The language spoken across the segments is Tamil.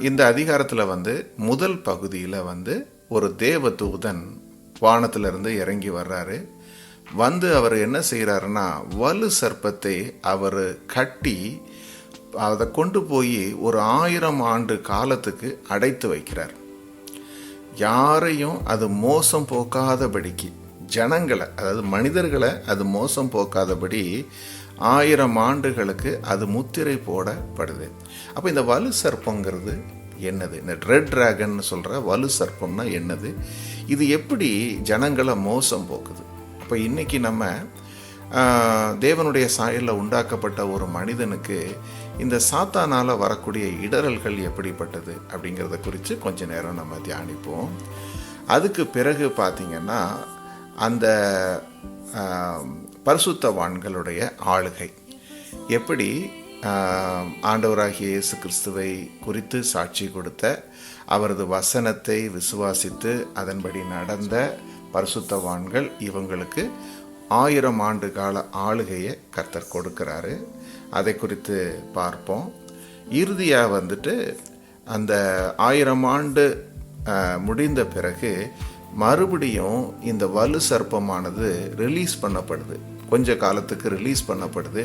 இந்த அதிகாரத்தில் வந்து முதல் பகுதியில் வந்து ஒரு தேவதூதன் வானத்திலிருந்து இறங்கி வர்றாரு. வந்து அவர் என்ன செய்கிறாருன்னா வலு சர்ப்பத்தை அவர் கட்டி அதை கொண்டு போய் ஒரு ஆயிரம் ஆண்டு காலத்துக்கு அடைத்து வைக்கிறார். யாரையும் அது மோசம் போக்காதபடிக்கு ஜனங்களை அதாவது மனிதர்களை அது மோசம் போக்காதபடி ஆயிரம் ஆண்டுகளுக்கு அது முத்திரை போடப்படுது. அப்போ இந்த வலு சர்ப்பங்கிறது என்னது? இந்த ரெட் ட்ராகன் சொல்கிற வலு சர்ப்பம்னா என்னது? இது எப்படி ஜனங்களை மோசம் போக்குது? அப்போ இன்றைக்கி நம்ம தேவனுடைய சாயலில் உண்டாக்கப்பட்ட ஒரு மனிதனுக்கு இந்த சாத்தானால் வரக்கூடிய இடரல்கள் எப்படிப்பட்டது அப்படிங்கிறத குறித்து கொஞ்ச நேரம் நம்ம தியானிப்போம். அதுக்கு பிறகு பார்த்திங்கன்னா அந்த பரிசுத்தவான்களுடைய ஆளுகை. எப்படி? ஆண்டவராகிய இயேசு கிறிஸ்துவை குறித்து சாட்சி கொடுத்த அவரது வசனத்தை விசுவாசித்து அதன்படி நடந்த பரிசுத்தவான்கள் இவங்களுக்கு ஆயிரம் ஆண்டு கால ஆளுகையை கர்த்தர் கொடுக்கிறாரு. அதை குறித்து பார்ப்போம். இறுதியாக வந்துட்டு அந்த ஆயிரம் ஆண்டு முடிந்த பிறகு மறுபடியும் இந்த வலு சர்ப்பமானது ரிலீஸ் பண்ணப்படுது. கொஞ்ச காலத்துக்கு ரிலீஸ் பண்ணப்படுது.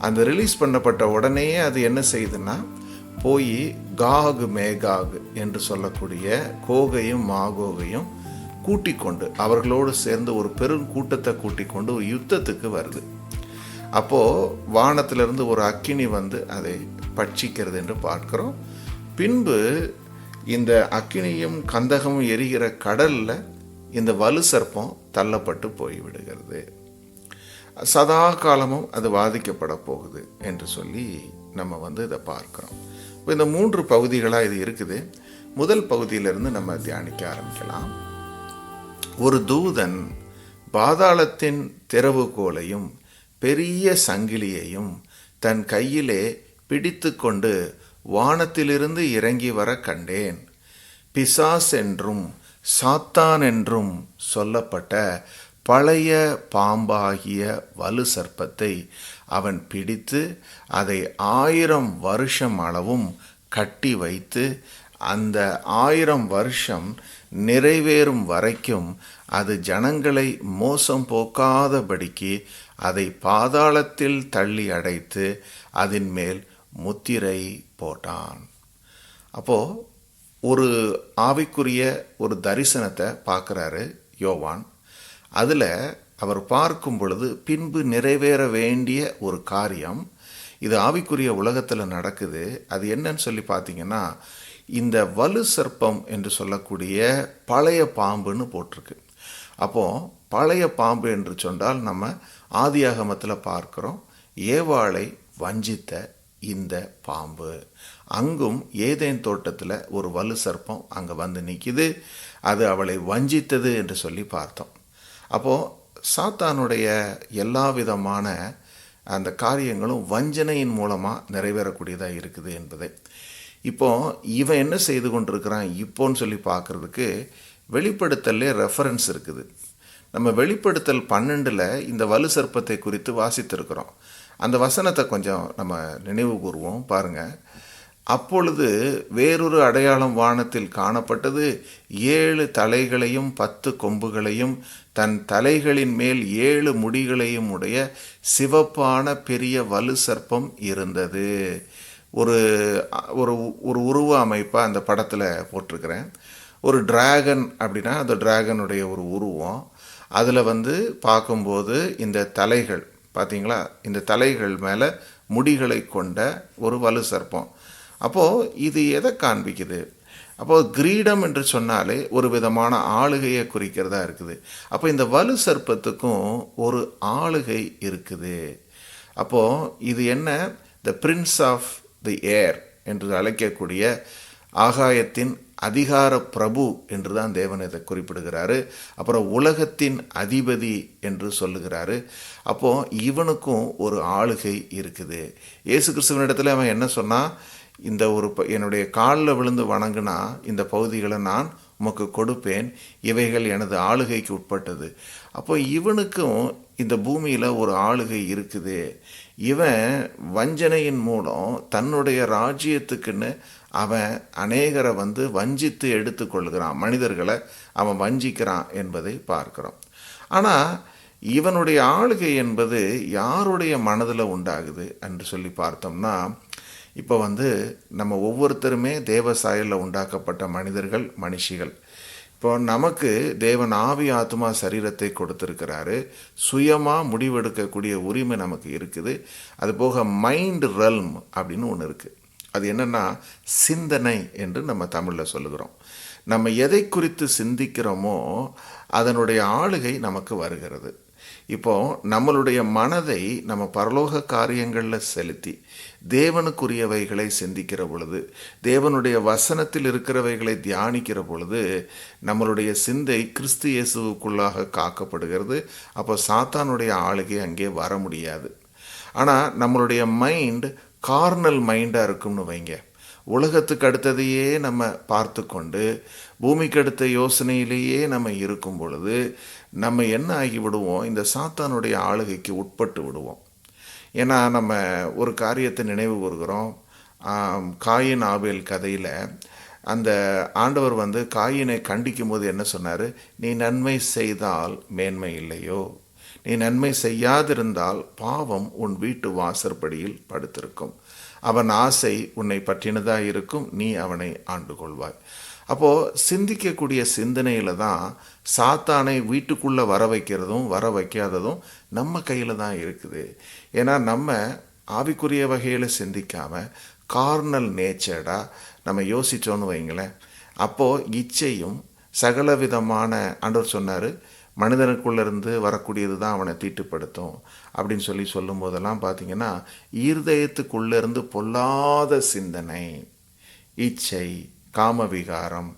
அந்த ரிலீஸ் பண்ணப்பட்ட உடனேயே அது என்ன செய்யுதுன்னா போய் காகு மேகாகு என்று சொல்லக்கூடிய கோகையும் மாகோகையும் கூட்டிக் கொண்டு அவர்களோடு சேர்ந்து ஒரு பெரும் கூட்டத்தை கூட்டிக் கொண்டு ஒரு யுத்தத்துக்கு வருது. அப்போது வானத்திலிருந்து ஒரு அக்கினி வந்து அதை பட்சிக்கிறது என்று பார்க்கிறோம். பின்பு இந்த அக்கினியும் கந்தகமும் எரிகிற கடலில் இந்த வலு சர்ப்பம் தள்ளப்பட்டு போய்விடுகிறது. சதா காலமும் அது வாதிக்கப்பட போகுது என்று சொல்லி நம்ம வந்து இதை பார்க்குறோம். இப்போ இந்த மூன்று பகுதிகளாக இது இருக்குது. முதல் பகுதியிலிருந்து நம்ம தியானிக்க ஆரம்பிக்கலாம். ஒரு தூதன் பாதாளத்தின் திறவுகோலையும் பெரிய சங்கிலியையும் தன் கையிலே பிடித்து கொண்டு வானத்திலிருந்து இறங்கி வர கண்டேன். பிசாஸ் என்றும் சாத்தான் என்றும் சொல்லப்பட்ட பழைய பாம்பாகிய வலு சர்ப்பத்தை அவன் பிடித்து அதை ஆயிரம் வருஷம் அளவும் கட்டி வைத்து அந்த ஆயிரம் வருஷம் நிறைவேறும் வரைக்கும் அது ஜனங்களை மோசம் போக்காதபடிக்கு அதை பாதாளத்தில் தள்ளி அடைத்து அதன் மேல் முத்திரை போட்டான். அப்போது ஒரு ஆவிக்குரிய ஒரு தரிசனத்தை பார்க்குறாரு யோவான். அதில் அவர் பார்க்கும் பொழுது பின்பு நிறைவேற வேண்டிய ஒரு காரியம் இது ஆவிக்குரிய உலகத்தில் நடக்குது. அது என்னன்னு சொல்லி பார்த்தீங்கன்னா இந்த வலு சர்ப்பம் என்று சொல்லக்கூடிய பழைய பாம்புன்னு போட்டிருக்கு. அப்போது பழைய பாம்பு என்று சொன்னால் நம்ம ஆதியாகமத்தில் பார்க்குறோம் ஏவாளை வஞ்சித்த இந்த பாம்பு. அங்கும் ஏதேன் தோட்டத்தில் ஒரு வலு சர்ப்பம் அங்கே வந்து நிற்கிது அது அவளை வஞ்சித்தது என்று சொல்லி பார்த்தோம். அப்போது சாத்தானுடைய எல்லா விதமான அந்த காரியங்களும் வஞ்சனையின் மூலமாக நிறைவேறக்கூடியதாக இருக்குது என்பதை. இப்போ இவன் என்ன செய்து கொண்டிருக்கிறான்? இப்போன்னு சொல்லி பார்க்குறதுக்கு வெளிப்படுத்தலே ரெஃபரன்ஸ் இருக்குது. நம்ம வெளிப்படுத்தல் பன்னெண்டில் இந்த வலு சர்ப்பத்தை குறித்து வாசித்திருக்கிறோம். அந்த வசனத்தை கொஞ்சம் நம்ம நினைவு கூறுவோம் பாருங்கள் அப்பொழுது வேறொரு அடையாளம் வானத்தில் காணப்பட்டது. ஏழு தலைகளையும் பத்து கொம்புகளையும் தன் தலைகளின் மேல் ஏழு முடிகளையும் உடைய சிவப்பான பெரிய வலு சர்ப்பம் இருந்தது. ஒரு ஒரு ஒரு உருவ அமைப்பாக அந்த படத்தில் போட்டிருக்கிறேன். ஒரு டிராகன் அப்படின்னா அந்த டிராகனுடைய ஒரு உருவம். அதில் வந்து பார்க்கும்போது இந்த தலைகள் பார்த்தீங்களா இந்த தலைகள் மேலே முடிகளை கொண்ட ஒரு வலு சர்ப்பம். அப்போது இது எதை காண்பிக்குது? அப்போது கிரீடம் என்று சொன்னாலே ஒரு விதமான ஆளுகையை குறிக்கிறதா இருக்குது. அப்போ இந்த வலு சர்ப்பத்துக்கும் ஒரு ஆளுகை இருக்குது. அப்போது இது என்ன? த பிரின்ஸ் ஆஃப் தி ஏர் என்று அழைக்கக்கூடிய ஆகாயத்தின் அதிகார பிரபு என்று தான் தேவன் இதை குறிப்பிடுகிறாரு. அப்புறம் உலகத்தின் அதிபதி என்று சொல்லுகிறாரு. அப்போது இவனுக்கும் ஒரு ஆளுகை இருக்குது. இயேசு கிறிஸ்துவனிடத்தில் அவன் என்ன சொன்னான்? இந்த ஒரு ப- என்னுடைய காலில் விழுந்து வணங்கினா இந்த பகுதிகளை நான் உமக்கு கொடுப்பேன். இவைகள் எனது ஆளுகைக்கு உட்பட்டது. அப்போ இவனுக்கும் இந்த பூமியில் ஒரு ஆளுகை இருக்குது. இவன் வஞ்சனையின் மூலம் தன்னுடைய ராஜ்யத்துக்குன்னு அவன் அநேகரை வந்து வஞ்சித்து எடுத்துக்கொள்கிறான் மனிதர்களை அவன் வஞ்சிக்கிறான் என்பதை பார்க்கிறோம். ஆனால் இவனுடைய ஆளுகை என்பது யாருடைய மனதில் உண்டாகுது என்று சொல்லி பார்த்தோம்னா இப்போ வந்து நம்ம ஒவ்வொருத்தருமே தேவ சாயலில் உண்டாக்கப்பட்ட மனிதர்கள் மனுஷிகள். இப்போ நமக்கு தேவன் ஆவி ஆத்மா சரீரத்தை கொடுத்துருக்கிறாரு. சுயமாக முடிவெடுக்கக்கூடிய உரிமை நமக்கு இருக்குது. அது போக மைண்ட் ரல்ம் அப்படின்னு ஒன்று இருக்குது அது என்னென்னா சிந்தனை என்று நம்ம தமிழில் சொல்லுகிறோம். நம்ம எதை குறித்து சிந்திக்கிறோமோ அதனுடைய ஆளுகை நமக்கு வருகிறது. இப்போ நம்மளுடைய மனதை நம்ம பரலோக காரியங்களில் செலுத்தி தேவனுக்குரியவைகளை சிந்திக்கிற பொழுது தேவனுடைய வசனத்தில் இருக்கிறவைகளை தியானிக்கிற பொழுது நம்மளுடைய சிந்தை கிறிஸ்து இயேசுவுக்குள்ளாக காக்கப்படுகிறது. அப்போ சாத்தானுடைய ஆளுகை அங்கே வர முடியாது. ஆனால் நம்மளுடைய மைண்ட் கார்னல் மைண்டாக இருக்கும்னு வைங்க. உலகத்துக்கு அடுத்ததையே நம்ம பார்த்து கொண்டு பூமிக்கு அடுத்த யோசனையிலேயே நம்ம இருக்கும் பொழுது நம்ம என்ன ஆகி விடுவோம் இந்த சாத்தானுடைய ஆளுகைக்கு உட்பட்டு விடுவோம். ஏன்னா நம்ம ஒரு காரியத்தை நினைவு கூறுகிறோம். காயின் ஆபேல் கதையில் அந்த ஆண்டவர் வந்து காயினை கண்டிக்கும் போது என்ன சொன்னார்? நீ நன்மை செய்தால் மேன்மை இல்லையோ? நீ நன்மை செய்யாதிருந்தால் பாவம் உன் வீட்டு வாசற்படியில் படுத்திருக்கும். அவன் ஆசை உன்னை பற்றினதாக இருக்கும். நீ அவனை ஆண்டு கொள்வாய் அப்போது சிந்திக்கக்கூடிய சிந்தனையில் தான் சாத்தானை வீட்டுக்குள்ளே வர வைக்கிறதும் வர வைக்காததும் நம்ம கையில் தான் இருக்குது. ஏன்னா நம்ம ஆவிக்குரிய வகையில் சிந்திக்காமல் கார்னல் நேச்சர்டாக நம்ம யோசித்தோன்னு வைங்களேன். அப்போது இச்சையும் சகல விதமான ஆண்டவர் சொன்னார் மனிதனுக்குள்ளேருந்து வரக்கூடியது தான் அவனை தீட்டுப்படுத்தும் அப்படின்னு சொல்லி சொல்லும் போதெல்லாம் பார்த்தீங்கன்னா இருதயத்துக்குள்ளேருந்து பொல்லாத சிந்தனை இச்சை காமவிகாரம்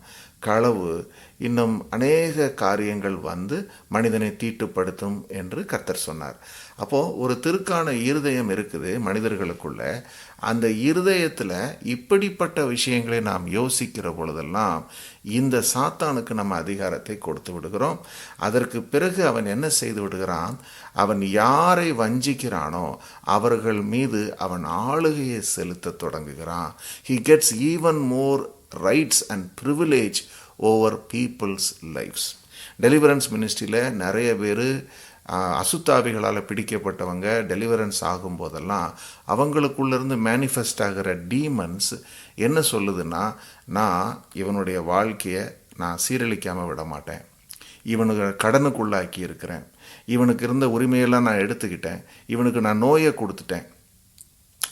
களவு இன்னும் அநேக காரியங்கள் வந்து மனிதனை தீட்டுப்படுத்தும் என்று கர்த்தர் சொன்னார். அப்போது ஒரு திருக்கான இருதயம் இருக்குது மனிதர்களுக்குள்ள. அந்த இருதயத்தில் இப்படிப்பட்ட விஷயங்களை நாம் யோசிக்கிற பொழுதெல்லாம் இந்த சாத்தானுக்கு நம்ம அதிகாரத்தை கொடுத்து விடுகிறோம். அதற்கு பிறகு அவன் என்ன செய்து விடுகிறான்? அவன் யாரை வஞ்சிக்கிறானோ அவர்கள் மீது அவன் ஆளுகையை செலுத்த தொடங்குகிறான். He gets even more rights and privilege over people's lifes deliverance மினிஸ்ட்ரியில் நிறைய பேர் அசுத்தாவிகளால் பிடிக்கப்பட்டவங்க டெலிவரன்ஸ் ஆகும்போதெல்லாம் அவங்களுக்குள்ளேருந்து மேனிஃபெஸ்ட் ஆகிற டீமன்ஸ் என்ன சொல்லுதுன்னா நான் இவனுடைய வாழ்க்கையை நான் சீரழிக்காமல் விட மாட்டேன். இவனுக்கு கடனுக்குள்ளாக்கி இருக்கிறேன் இவனுக்கு இருந்த உரிமையெல்லாம் நான் எடுத்துக்கிட்டேன். இவனுக்கு நான் நோயை கொடுத்துட்டேன்.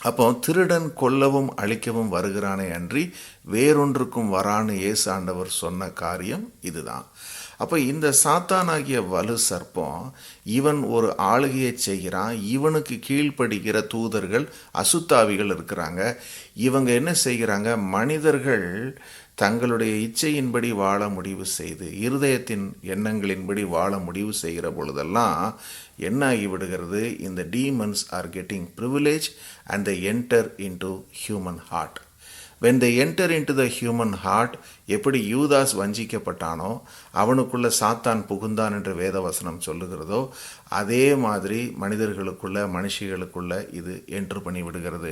அப்போ திருடன் கொல்லவும் அழிக்கவும் வருகிறானே அன்றி வேறொன்றுக்கும் வரான்னு இயேசு ஆண்டவர் சொன்ன காரியம் இதுதான். அப்போ இந்த சாத்தானாகிய வலு சர்ப்பம் இவன் ஒரு ஆளுகையை செய்கிறான். இவனுக்கு கீழ்ப்படுகிற தூதர்கள் அசுத்தாவிகள் இருக்கிறாங்க. இவங்க என்ன செய்கிறாங்க? மனிதர்கள் தங்களுடைய இச்சையின்படி வாழ முடிவு செய்து இருதயத்தின் எண்ணங்களின்படி வாழ முடிவு செய்கிற பொழுதெல்லாம் என்ன ஆகிவிடுகிறது? இந்த demons are getting privilege and the enter into human heart when enter into the human heart எப்படி யூதாஸ் வஞ்சிக்கப்பட்டானோ அவனுக்குள்ள சாத்தான் புகுந்தான் என்று வேதவசனம் சொல்லுகிறதோ அதே மாதிரி மனிதர்களுக்குள்ள மனுஷிகளுக்குள்ள இது என்ட்ரு பண்ணி விடுகிறது.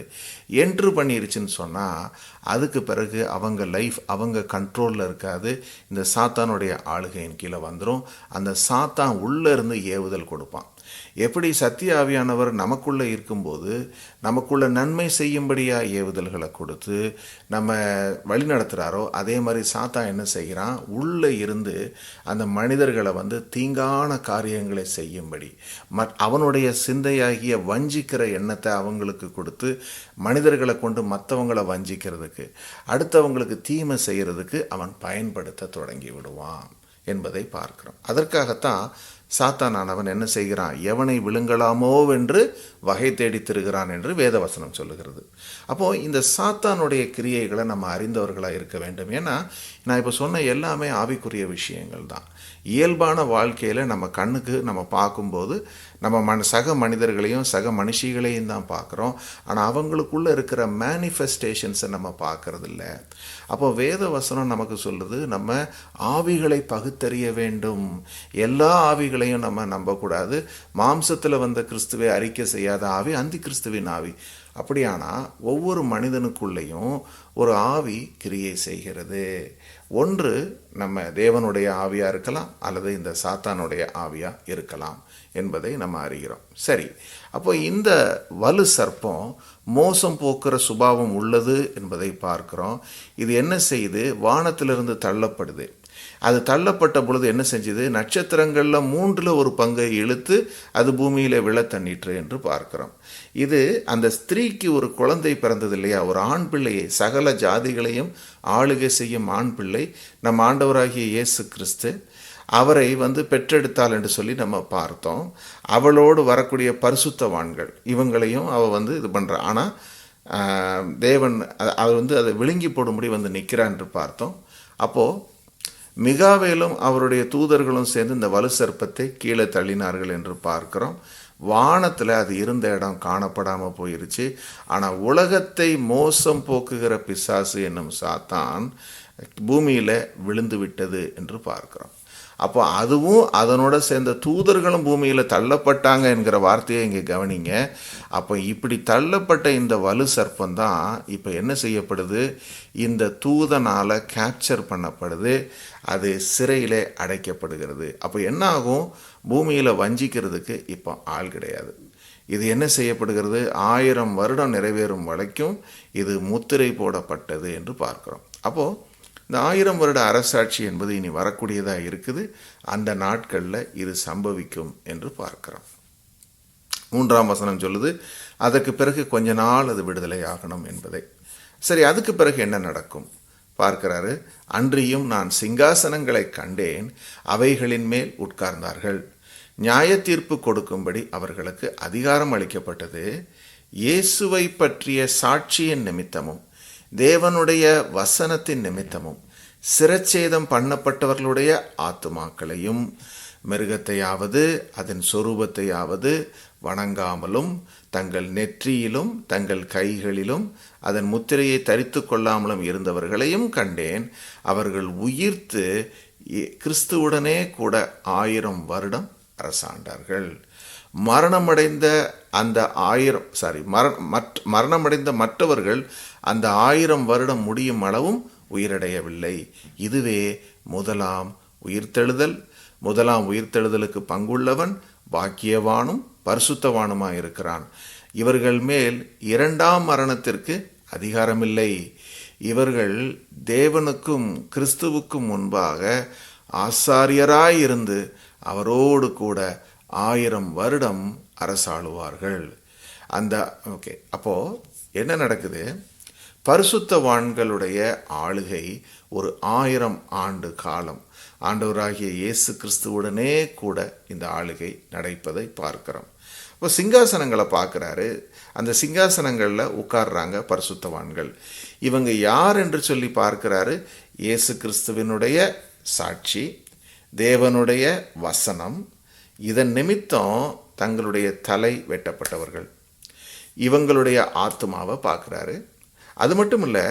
என்ட்ரு பண்ணிருச்சுன்னு சொன்னால் அதுக்கு பிறகு அவங்க லைஃப் அவங்க கண்ட்ரோலில் இருக்காது. இந்த சாத்தானுடைய ஆளுகையின் கீழே வந்துடும் அந்த சாத்தான் உள்ளே இருந்து ஏவுதல் கொடுப்பான். எப்படி சத்திய ஆவியானவர் நமக்குள்ளே இருக்கும்போது நமக்குள்ள நன்மை செய்யும்படியாக ஏவுதல்களை கொடுத்து நம்ம வழி நடத்துகிறாரோ அதே மாதிரி சாத்தா என்ன செய்கிறான்? உள்ளே இருந்து அந்த மனிதர்களை வந்து தீங்கான காரியங்களை செய்யும்படி ம அவனுடைய சிந்தையாகிய வஞ்சிக்கிற எண்ணத்தை அவங்களுக்கு கொடுத்து மனிதர்களை கொண்டு மற்றவங்களை வஞ்சிக்கிறதுக்கு அடுத்தவங்களுக்கு தீமை செய்கிறதுக்கு அவன் பயன்படுத்த தொடங்கி விடுவான் என்பதை பார்க்கிறோம். அதற்காகத்தான் சாத்தானானவன் என்ன செய்கிறான்? எவனை விழுங்கலாமோ என்று வகை தேடி திருகிறான் என்று வேதவசனம் சொல்லுகிறது. அப்போது இந்த சாத்தானுடைய கிரியைகளை நம்ம அறிந்தவர்களாக இருக்க வேண்டும். ஏன்னா நான் இப்போ சொன்ன எல்லாமே ஆவிக்குரிய விஷயங்கள் தான். இயல்பான வாழ்க்கையில் நம்ம கண்ணுக்கு நம்ம பார்க்கும்போது நம்ம மன சக மனிதர்களையும் சக மனுஷிகளையும் தான் பார்க்குறோம். ஆனால் அவங்களுக்குள்ளே இருக்கிற மேனிஃபெஸ்டேஷன்ஸை நம்ம பார்க்கறதில்ல. அப்போ வேத வசனம் நமக்கு சொல்லுது நம்ம ஆவிகளை பகுத்தறிய வேண்டும். எல்லா ஆவிகளையும் நம்ம நம்பக்கூடாது. மாம்சத்தில் வந்த கிறிஸ்துவை அறிக்கை செய்யாத ஆவி அந்தி கிறிஸ்துவின் ஆவி. அப்படியானா ஒவ்வொரு மனிதனுக்குள்ளேயும் ஒரு ஆவி கிரியை செய்கிறது. ஒன்று நம்ம தேவனுடைய ஆவியாக இருக்கலாம் அல்லது இந்த சாத்தானுடைய ஆவியாக இருக்கலாம் என்பதை நம்ம அறிகிறோம். சரி அப்போ இந்த வலு சர்ப்பம் மோசம் போக்குற சுபாவம் உள்ளது என்பதை பார்க்கிறோம். இது என்ன செய்து? வானத்திலிருந்து தள்ளப்படுது. அது தள்ளப்பட்ட பொழுது என்ன செஞ்சது? நட்சத்திரங்களில் மூன்றில் ஒரு பங்கை இழுத்து அது பூமியில் விழ தண்ணிற்று என்று பார்க்கிறோம். இது அந்த ஸ்திரீக்கு ஒரு குழந்தை பிறந்தது இல்லையா? ஒரு ஆண் பிள்ளையை சகல ஜாதிகளையும் ஆளுகை செய்யும் ஆண் பிள்ளை நம் ஆண்டவராகிய இயேசு கிறிஸ்து. அவரை வந்து பெற்றெடுத்தாள் என்று சொல்லி நம்ம பார்த்தோம். அவளோடு வரக்கூடிய பரிசுத்தவான்கள் இவங்களையும் அவள் வந்து இது பண்ணுறா ஆனால் தேவன் அவர் வந்து அதை விழுங்கி போடும்படி வந்து நிற்கிறான் என்று பார்த்தோம். அப்போது மிகாவேலும் அவருடைய தூதர்களும் சேர்ந்து இந்த வலு சர்ப்பத்தை கீழே தள்ளினார்கள் என்று பார்க்கிறோம். வானத்தில் அது இருந்த இடம் காணப்படாமல் போயிருச்சு. ஆனால் உலகத்தை மோசம் போக்குகிற பிசாசு என்னும் சாத்தான் பூமியில் விழுந்து விட்டது என்று பார்க்கிறோம். அப்போ அதுவும் அதனோட சேர்ந்த தூதர்களும் பூமியில் தள்ளப்பட்டாங்க என்கிற வார்த்தையை இங்கே கவனிங்க. அப்போ இப்படி தள்ளப்பட்ட இந்த வலு சர்ப்பம் தான் இப்போ என்ன செய்யப்படுது? இந்த தூதனால் கேப்சர் பண்ணப்படுது அது சிறையில் அடைக்கப்படுகிறது. அப்போ என்ன ஆகும் பூமியில் வஞ்சிக்கிறதுக்கு இப்போ ஆள் கிடையாது. இது என்ன செய்யப்படுகிறது? ஆயிரம் வருடம் நிறைவேறும் வரைக்கும் இது முத்திரை போடப்பட்டது என்று பார்க்கிறோம். அப்போது இந்த ஆயிரம் வருட அரசாட்சி என்பது இனி வரக்கூடியதாக இருக்குது. அந்த நாட்களில் இது சம்பவிக்கும் என்று பார்க்கிறோம். மூன்றாம் வசனம் சொல்லுது அதற்கு பிறகு கொஞ்ச நாள் அது விடுதலை ஆகணும் என்பதை. சரி அதுக்கு பிறகு என்ன நடக்கும்? பார்க்கிறாரு அன்றியும் நான் சிங்காசனங்களை கண்டேன் அவைகளின் மேல் உட்கார்ந்தார்கள். நியாய தீர்ப்பு கொடுக்கும்படி அவர்களுக்கு அதிகாரம் அளிக்கப்பட்டது. இயேசுவை பற்றிய சாட்சியின் நிமித்தமும் தேவனுடைய வசனத்தின் நிமித்தமும் சிரச்சேதம் பண்ணப்பட்டவர்களுடைய ஆத்துமாக்களையும் மிருகத்தையாவது அதன் சொரூபத்தையாவது வணங்காமலும் தங்கள் நெற்றியிலும் தங்கள் கைகளிலும் அதன் முத்திரையை தரித்து கொள்ளாமலும் இருந்தவர்களையும் கண்டேன். அவர்கள் உயிர்த்து கிறிஸ்துவுடனே கூட ஆயிரம் வருடம் அரசாண்டார்கள். மரணமடைந்த அந்த ஆயிரம் சாரி மர மற்ற மரணமடைந்த மற்றவர்கள் அந்த ஆயிரம் வருடம் முடியும் அளவும் உயிரடையவில்லை. இதுவே முதலாம் உயிர்த்தெழுதல். முதலாம் உயிர்த்தெழுதலுக்கு பங்குள்ளவன் பாக்கியவானும் பரிசுத்தவானுமாய் இருக்கிறான். இவர்கள் மேல் இரண்டாம் மரணத்திற்கு அதிகாரமில்லை. இவர்கள் தேவனுக்கும் கிறிஸ்துவுக்கும் முன்பாக ஆசாரியராயிருந்து அவரோடு கூட ஆயிரம் வருடம் அரசாளுவார்கள். அந்த ஓகே அப்போது என்ன நடக்குது? பரிசுத்தவான்களுடைய ஆளுகை ஒரு ஆயிரம் ஆண்டு காலம். ஆண்டவராகிய இயேசு கிறிஸ்துவுடனே கூட இந்த ஆளுகை நடைப்பதை பார்க்கிறோம். இப்போ சிங்காசனங்களை பார்க்குறாரு. அந்த சிங்காசனங்களில் உட்கார்றாங்க பரிசுத்தவான்கள். இவங்க யார் என்று சொல்லி பார்க்கிறாரு? இயேசு கிறிஸ்துவினுடைய சாட்சி தேவனுடைய வசனம் இதன் நிமித்தம் தங்களுடைய தலை வெட்டப்பட்டவர்கள். இவங்களுடைய ஆத்மாவை பார்க்குறாரு. அது மட்டும் இல்லை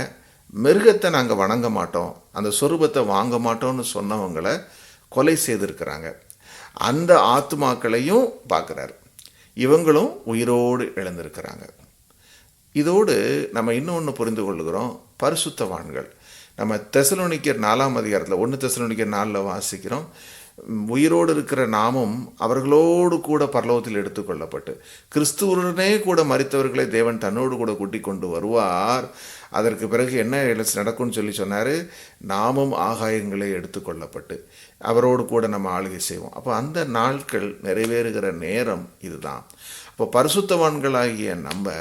மிருகத்தை நாங்கள் வணங்க மாட்டோம். அந்த சொரூபத்தை வாங்க மாட்டோம்னு சொன்னவங்களை கொலை செய்திருக்கிறாங்க. அந்த ஆத்மாக்களையும் பார்க்குறாரு. இவங்களும் உயிரோடு இழந்திருக்கிறாங்க இதோடு நம்ம இன்னொன்று புரிந்து கொள்கிறோம். பரிசுத்தவான்கள். நம்ம தெசலோனிக்கர் நாலாம் அதிகாரத்தில் ஒன்று தெசலோனிக்கர் நாலில் வாசிக்கிறோம். உயிரோடு இருக்கிற நாமும் அவர்களோடு கூட பரலோகத்தில் எடுத்துக்கொள்ளப்பட்டு கிறிஸ்துவுடனே கூட மறித்தவர்களை தேவன் தன்னோடு கூட கூட்டிக் கொண்டு வருவார். அதற்கு பிறகு என்ன நடக்கும்னு சொல்லி சொன்னார்? நாமும் ஆகாயங்களே எடுத்துக்கொள்ளப்பட்டு அவரோடு கூட நம்ம ஆளுகை செய்வோம். அப்போ அந்த நாட்கள் நிறைவேறுகிற நேரம் இதுதான். அப்போ பரிசுத்தவான்களாகிய நம்ம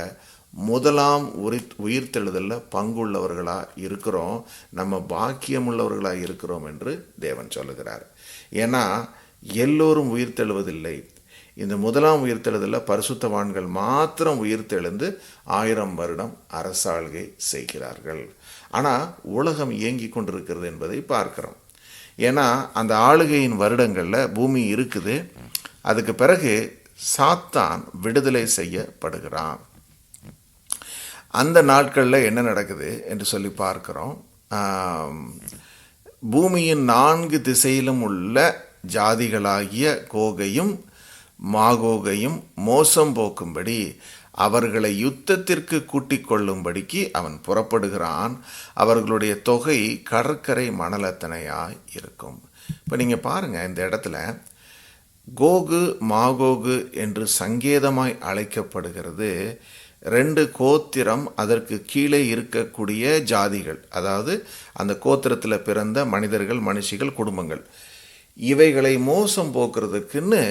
முதலாம் உரி உயிர்த்தெழுதலில் பங்குள்ளவர்களாக இருக்கிறோம். நம்ம பாக்கியமுள்ளவர்களாக இருக்கிறோம் என்று தேவன் சொல்லுகிறார். ஏன்னா எல்லோரும் உயிர்த்தெழுவதில்லை. இந்த முதலாம் உயிர்த்தெழுதலில் பரிசுத்தவான்கள் மாத்திரம் உயிர்த்தெழுந்து ஆயிரம் வருடம் அரசாள்கை செய்கிறார்கள். ஆனால் உலகம் இயங்கி கொண்டிருக்கிறது என்பதை பார்க்கிறோம். ஏன்னா அந்த ஆளுகையின் வருடங்களில் பூமி இருக்குது. அதுக்கு பிறகு சாத்தான் விடுதலை செய்யப்படுகிறான். அந்த நாட்களில் என்ன நடக்குது என்று சொல்லி பார்க்கிறோம். பூமியின் நான்கு திசையிலும் உள்ள ஜாதிகளாகிய கோகையும் மாகோகையும் மோசம் போக்கும்படி அவர்களை யுத்தத்திற்கு கூட்டிக் கொள்ளும்படிக்கு அவன் புறப்படுகிறான். அவர்களுடைய தொகை கடற்கரை மணலத்தனையாய் இருக்கும். இப்போ நீங்கள் பாருங்கள் இந்த இடத்துல கோகு மாகோகு என்று சங்கேதமாய் அழைக்கப்படுகிறது. ரெண்டு கோத்திரம் அதற்கு கீழே இருக்கக்கூடிய ஜாதிகள். அதாவது அந்த கோத்திரத்தில் பிறந்த மனிதர்கள் மனுஷிகள் குடும்பங்கள். இவைகளை மோசம் போக்குறதுக்குன்னு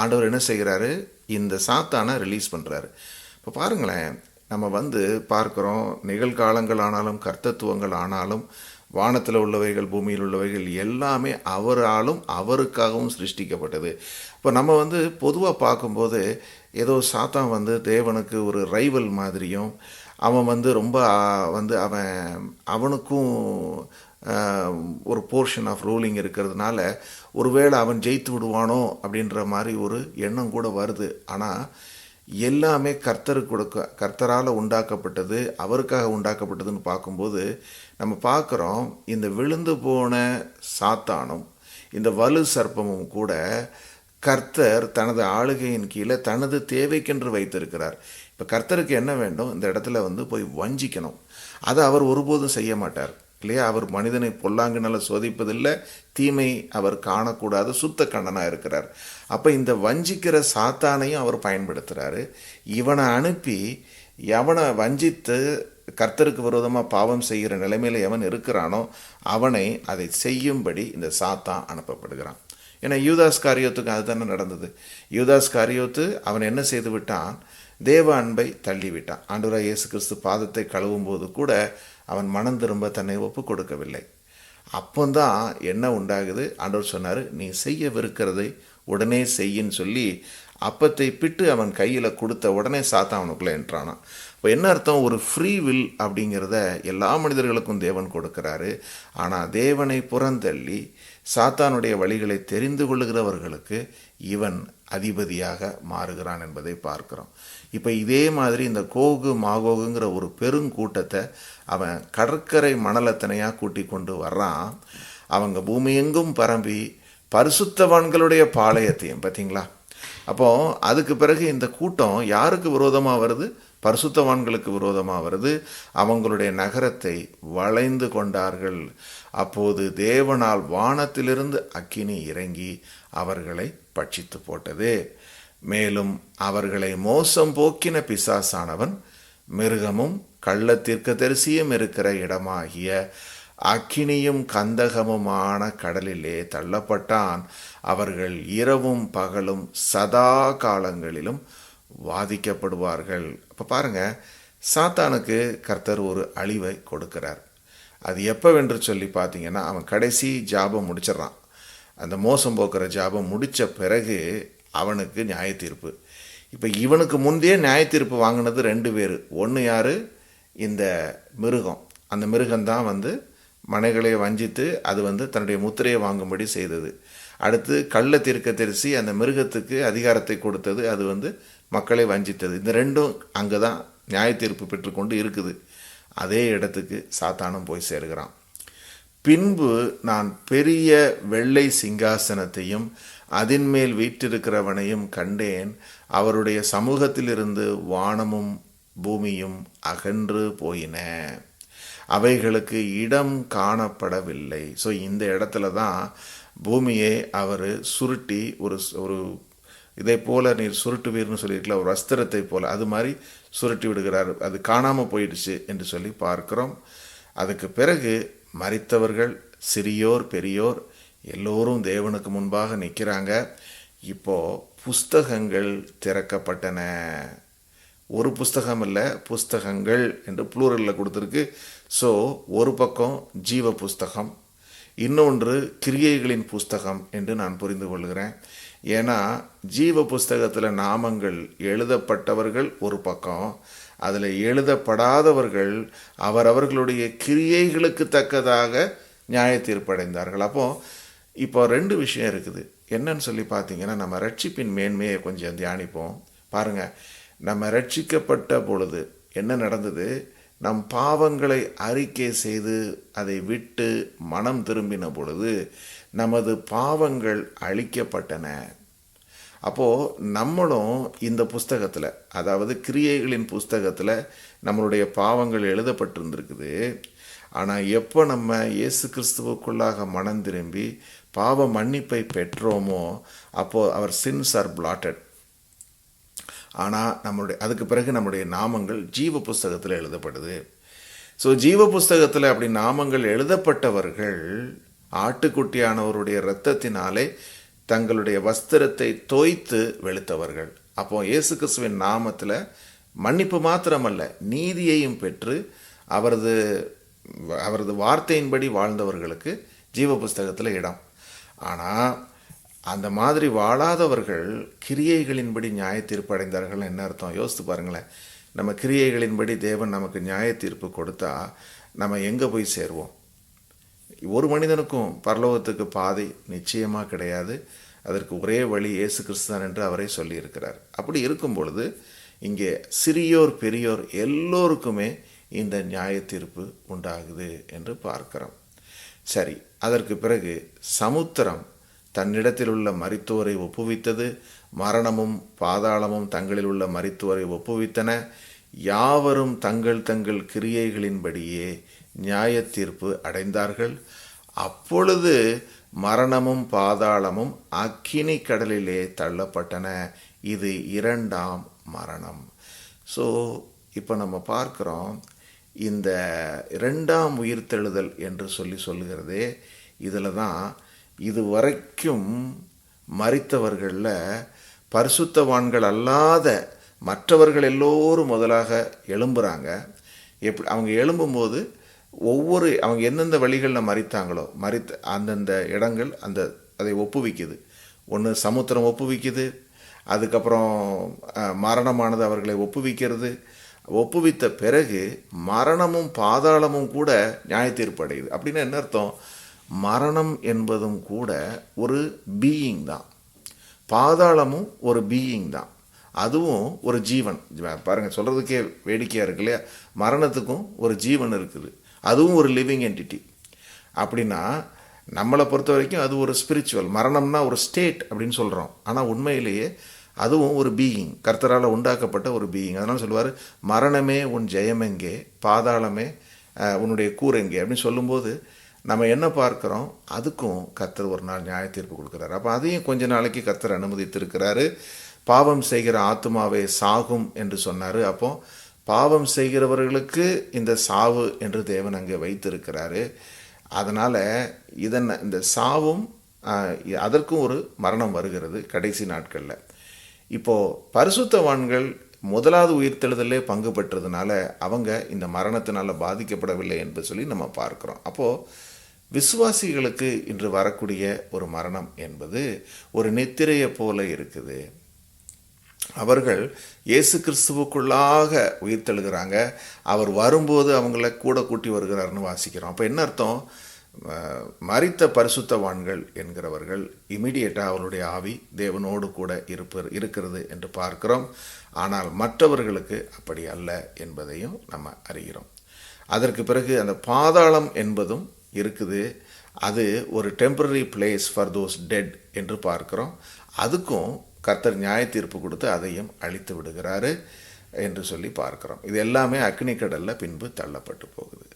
ஆண்டவர் என்ன செய்கிறாரு இந்த சாத்தானை ரிலீஸ் பண்ணுறாரு இப்போ பாருங்களேன் நம்ம வந்து பார்க்குறோம் நிகழ்காலங்கள் ஆனாலும் கர்த்தத்துவங்கள் ஆனாலும் வானத்தில் உள்ளவைகள் பூமியில் உள்ளவைகள் எல்லாமே அவராலும் அவருக்காகவும் சிருஷ்டிக்கப்பட்டது. இப்போ நம்ம வந்து பொதுவாக பார்க்கும்போது ஏதோ சாத்தான் வந்து தேவனுக்கு ஒரு ரைவல் மாதிரியும் அவன் வந்து ரொம்ப வந்து அவன் அவனுக்கும் ஒரு போர்ஷன் ஆஃப் ரூலிங் இருக்கிறதுனால ஒருவேளை அவன் ஜெயித்து விடுவானோ அப்படின்ற மாதிரி ஒரு எண்ணம் கூட வருது. ஆனால் எல்லாமே கர்த்தருக்கு கொடுக்க கர்த்தரால் உண்டாக்கப்பட்டது அவருக்காக உண்டாக்கப்பட்டதுன்னு பார்க்கும்போது நம்ம பார்க்குறோம் இந்த விழுந்து போன சாத்தானும் இந்த வலு சர்ப்பமும் கூட கர்த்தர் தனது ஆளுகையின் கீழே தனது தேவைக்கென்று வைத்திருக்கிறார். இப்போ கர்த்தருக்கு என்ன வேண்டும்? இந்த இடத்துல வந்து போய் வஞ்சிக்கணும். அதை அவர் ஒருபோதும் செய்ய மாட்டார். இல்லையா? அவர் மனிதனை பொல்லாங்குனால சோதிப்பதில்லை. தீமை அவர் காணக்கூடாது. சுத்த கண்ணனாக இருக்கிறார். அப்போ இந்த வஞ்சிக்கிற சாத்தானையும் அவர் பயன்படுத்துகிறாரு இவனை அனுப்பி எவனை வஞ்சித்து கர்த்தருக்கு விரோதமாக பாவம் செய்கிற நிலைமையில் எவன் இருக்கிறானோ அவனை அதை செய்யும்படி இந்த சாத்தான் அனுப்பப்படுகிறான். ஏன்னா யூதாஸ் காரியத்துக்கு அதுதானே நடந்தது. யூதாஸ் காரியத்து அவன் என்ன செய்து விட்டான்? தேவ அன்பை தள்ளிவிட்டான் ஆண்டவராய் இயேசு கிறிஸ்து பாதத்தை கழுவும் போது கூட அவன் மனம் திரும்ப தன்னை ஒப்பு கொடுக்கவில்லை. அப்போந்தான் என்ன உண்டாகுது? ஆண்டவர் சொன்னார் நீ செய்யவிருக்கிறதை உடனே செய்யின்னு சொல்லி அப்பத்தை பிட்டு அவன் கையில் கொடுத்த உடனே சாத்தான் அவனுக்குள்ளே என்றானான் இப்போ என்ன அர்த்தம்? ஒரு ஃப்ரீ வில் அப்படிங்கிறத எல்லா மனிதர்களுக்கும் தேவன் கொடுக்கிறாரு. ஆனால் தேவனை புறந்தள்ளி சாத்தானுடைய வழிகளை தெரிந்து கொள்ளுகிறவர்களுக்கு இவன் அதிபதியாக மாறுகிறான் என்பதை பார்க்கிறோம். இப்போ இதே மாதிரி இந்த கோகு மாகோகுங்கிற ஒரு பெருங்கூட்டத்தை அவன் கடற்கரை மணலத்தனையாக கூட்டி கொண்டு வர்றான். அவங்க பூமியெங்கும் பரம்பி பரிசுத்தவான்களுடைய பாளையத்தையும் பார்த்தீங்களா அப்போ அதுக்கு பிறகு இந்த கூட்டம் யாருக்கு விரோதமாக வருது? பரிசுத்தவான்களுக்கு விரோதமாக வருது. அவங்களுடைய நகரத்தை வளைந்து கொண்டார்கள். அப்போது தேவனால் வானத்திலிருந்து அக்கினி இறங்கி அவர்களை பட்சித்து போட்டது. மேலும் அவர்களை மோசம் போக்கின பிசாசானவன் மிருகமும் கள்ள தரிசியும் இருக்கிற இடமாகிய அக்கினியும் கந்தகமுமான கடலிலே தள்ளப்பட்டான். அவர்கள் இரவும் பகலும் சதா காலங்களிலும் வாதிக்கப்படுவார்கள். அப்போ பாருங்கள் சாத்தானுக்கு கர்த்தர் ஒரு அழிவை கொடுக்கிறார். அது எப்போவென்று சொல்லி பார்த்தீங்கன்னா அவன் கடைசி ஜாபம் முடிச்சிடுறான். அந்த மோசம் போக்குற ஜாபம் முடித்த பிறகு அவனுக்கு நியாய தீர்ப்பு இப்போ இவனுக்கு முந்தைய நியாய தீர்ப்பு வாங்கினது ரெண்டு பேர். ஒன்று யார்? இந்த மிருகம். அந்த மிருகம்தான் வந்து மனைகளை வஞ்சித்து அது வந்து தன்னுடைய முத்திரையை வாங்கும்படி செய்தது. அடுத்து கள்ள தீர்க்க தரிசி அந்த மிருகத்துக்கு அதிகாரத்தை கொடுத்தது. அது வந்து மக்களை வஞ்சித்தது. இந்த ரெண்டும் அங்கே தான் நியாய தீர்ப்பு பெற்றுக்கொண்டு இருக்குது. அதே இடத்துக்கு சாத்தானும் போய் சேர்கிறான். பின்பு நான் பெரிய வெள்ளை சிங்காசனத்தையும் அதின்மேல் வீற்றிருக்கிறவனையும் கண்டேன். அவருடைய சமூகத்திலிருந்து வானமும் பூமியும் அகன்று போயின. அவைகளுக்கு இடம் காணப்படவில்லை. ஸோ இந்த இடத்துல தான் பூமியை அவர் சுருட்டி ஒரு ஒரு இதை போல நீர் சுருட்டுவீர்னு சொல்லியிருக்கல ஒரு அஸ்திரத்தை போல அது மாதிரி சுருட்டி விடுகிறார். அது காணாமல் போயிடுச்சு என்று சொல்லி பார்க்கிறோம். அதுக்கு பிறகு மறித்தவர்கள் சிறியோர் பெரியோர் எல்லோரும் தேவனுக்கு முன்பாக நிற்கிறாங்க. இப்போ புஸ்தகங்கள் திறக்கப்பட்டன. ஒரு புஸ்தகம் இல்லை புஸ்தகங்கள் என்று ப்ளூரலில் கொடுத்துருக்கு. ஸோ ஒரு பக்கம் ஜீவ புஸ்தகம் இன்னொன்று கிரியைகளின் புஸ்தகம் என்று நான் புரிந்து கொள்கிறேன். ஏன்னா ஜீவ புஸ்தகத்தில் நாமங்கள் எழுதப்பட்டவர்கள் ஒரு பக்கம் அதில் எழுதப்படாதவர்கள் அவரவர்களுடைய கிரியைகளுக்கு தக்கதாக நியாய தீர்ப்படைந்தார்கள் அப்போது இப்போ ரெண்டு விஷயம் இருக்குது. என்னன்னு சொல்லி பார்த்தீங்கன்னா நம்ம ரட்சிப்பின் மேன்மையை கொஞ்சம் தியானிப்போம். பாருங்க நம்ம ரட்சிக்கப்பட்ட பொழுது என்ன நடந்தது? நம் பாவங்களை அறிக்கை செய்து அதை விட்டு மனம் திரும்பின பொழுது நமது பாவங்கள் அழிக்கப்பட்டன. அப்போது நம்மளும் இந்த புஸ்தகத்தில் அதாவது கிரியைகளின் புஸ்தகத்தில் நம்மளுடைய பாவங்கள் எழுதப்பட்டிருந்திருக்குது. ஆனால் எப்போ நம்ம இயேசு கிறிஸ்துவுக்குள்ளாக மனம் திரும்பி பாவ மன்னிப்பை பெற்றோமோ அப்போது அவர் சின்ஸ் ஆர் பிளாட்டட் ஆனால் நம்மளுடைய அதுக்கு பிறகு நம்முடைய நாமங்கள் ஜீவ புஸ்தகத்தில் எழுதப்படுது. ஸோ ஜீவ புஸ்தகத்தில் அப்படி நாமங்கள் எழுதப்பட்டவர்கள் ஆட்டுக்குட்டியானவருடைய இரத்தத்தினாலே தங்களுடைய வஸ்திரத்தை தோய்த்து வெளுத்தவர்கள். அப்போ இயேசு கிறிஸ்துவின் நாமத்தில் மன்னிப்பு மாத்திரமல்ல நீதியையும் பெற்று அவரது அவரது வார்த்தையின்படி வாழ்ந்தவர்களுக்கு ஜீவ புஸ்தகத்தில் இடம். ஆனால் அந்த மாதிரி வாழாதவர்கள் கிரியைகளின்படி நியாய தீர்ப்பு அடைந்தார்கள் என்ன அர்த்தம்? யோசித்து பாருங்களேன். நம்ம கிரியைகளின்படி தேவன் நமக்கு நியாய தீர்ப்பு கொடுத்தா நம்ம எங்கே போய் சேருவோம்? ஒரு மனிதனுக்கும் பரலோகத்துக்கு பாதை நிச்சயமாக கிடையாது. அதற்கு ஒரே வழி இயேசு கிறிஸ்தான் என்று அவரே சொல்லியிருக்கிறார். அப்படி இருக்கும் பொழுது இங்கே சிறியோர் பெரியோர் எல்லோருக்குமே இந்த நியாய தீர்ப்பு உண்டாகுது என்று பார்க்கிறோம். சரி அதற்கு பிறகு சமுத்திரம் தன்னிடத்தில் உள்ள மருத்துவரை ஒப்புவித்தது மரணமும் பாதாளமும் தங்களில் உள்ள மருத்துவரை ஒப்புவித்தன யாவரும் தங்கள் தங்கள் கிரியைகளின்படியே நியாய தீர்ப்பு அடைந்தார்கள். அப்பொழுது மரணமும் பாதாளமும் அக்கினி கடலிலே தள்ளப்பட்டன. இது இரண்டாம் மரணம். ஸோ இப்போ நம்ம பார்க்குறோம். இந்த இரண்டாம் உயிர்த்தெழுதல் என்று சொல்லி சொல்லுகிறதே இதில் தான் இது வரைக்கும் மறித்தவர்களில் பரிசுத்தவான்கள் அல்லாத மற்றவர்கள் எல்லோரும் முதலாக எழும்புகிறாங்க எப்படி அவங்க எழும்பும்போது ஒவ்வொரு அவங்க எந்தெந்த வழிகளில் மறித்தாங்களோ மறித்த அந்தந்த இடங்கள் அந்த அதை ஒப்புவிக்குது. ஒன்று சமுத்திரம் ஒப்புவிக்குது அதுக்கப்புறம் மரணமானது அவர்களை ஒப்புவிக்கிறது. ஒப்புவித்த பிறகு மரணமும் பாதாளமும் கூட நியாய தீர்ப்பு அடையுது. அப்படின்னா என்ன அர்த்தம்? மரணம் என்பதும் கூட ஒரு பீயிங் தான். பாதாளமும் ஒரு பீயிங் தான். அதுவும் ஒரு ஜீவன். பாருங்கள் சொல்கிறதுக்கே வேடிக்கையாக இருக்கு இல்லையா? மரணத்துக்கும் ஒரு ஜீவன் இருக்குது. அதுவும் ஒரு லிவிங் என்டிட்டி அப்படின்னா நம்மளை பொறுத்த வரைக்கும் அது ஒரு ஸ்பிரிச்சுவல் மரணம்னா ஒரு ஸ்டேட் அப்படின்னு சொல்கிறோம் ஆனால் உண்மையிலேயே அதுவும் ஒரு பீயிங் கர்த்தரால் உண்டாக்கப்பட்ட ஒரு பீயிங் அதனால் சொல்லுவார் மரணமே உன் ஜெயமெங்கே பாதாளமே உன்னுடைய கூரெங்கே அப்படின்னு சொல்லும்போது நம்ம என்ன பார்க்குறோம்? அதுக்கும் கர்த்தர் ஒரு நாள் நியாய தீர்ப்பு கொடுக்குறாரு. அப்போ அதையும் கொஞ்ச நாளைக்கு கர்த்தர் அனுமதித்திருக்கிறாரு. பாவம் செய்கிற ஆத்மாவே சாகும் என்று சொன்னார். அப்போது பாவம் செய்கிறவர்களுக்கு இந்த சாவு என்று தேவன் அங்கே வைத்திருக்கிறாரு. அதனால் இதன் இந்த சாவும் அதற்கும் ஒரு மரணம் வருகிறது கடைசி நாட்களில். இப்போது பரிசுத்தவான்கள் முதலாவது உயிர்த்தெழுதலே பங்கு பெற்றதுனால அவங்க இந்த மரணத்தினால் பாதிக்கப்படவில்லை என்று சொல்லி நம்ம பார்க்குறோம். அப்போது விசுவாசிகளுக்கு இன்று வரக்கூடிய ஒரு மரணம் என்பது ஒரு நித்திரையை போல இருக்குது. அவர்கள் இயேசு கிறிஸ்துவுக்குள்ளாக உயிர்த்தெழுகிறாங்க அவர் வரும்போது அவங்கள கூட கூட்டி வருகிறார்னு வாசிக்கிறோம். அப்போ என்ன அர்த்தம்? மறித்த பரிசுத்தவான்கள் என்கிறவர்கள் இமிடியேட்டாக அவருடைய ஆவி தேவனோடு கூட இருப்ப இருக்கிறது என்று பார்க்கிறோம். ஆனால் மற்றவர்களுக்கு அப்படி அல்ல என்பதையும் நம்ம அறிகிறோம். அதற்கு பிறகு அந்த பாதாளம் என்பதும் இருக்குது. அது ஒரு temporary place for those dead என்று பார்க்கிறோம். அதுக்கும் கர்த்தர் நியாய தீர்ப்பு கொடுத்து அதையும் அழித்து விடுகிறாரு என்று சொல்லி பார்க்கிறோம். இது எல்லாமே அக்னி கடலில் பின்பு தள்ளப்பட்டு போகுது.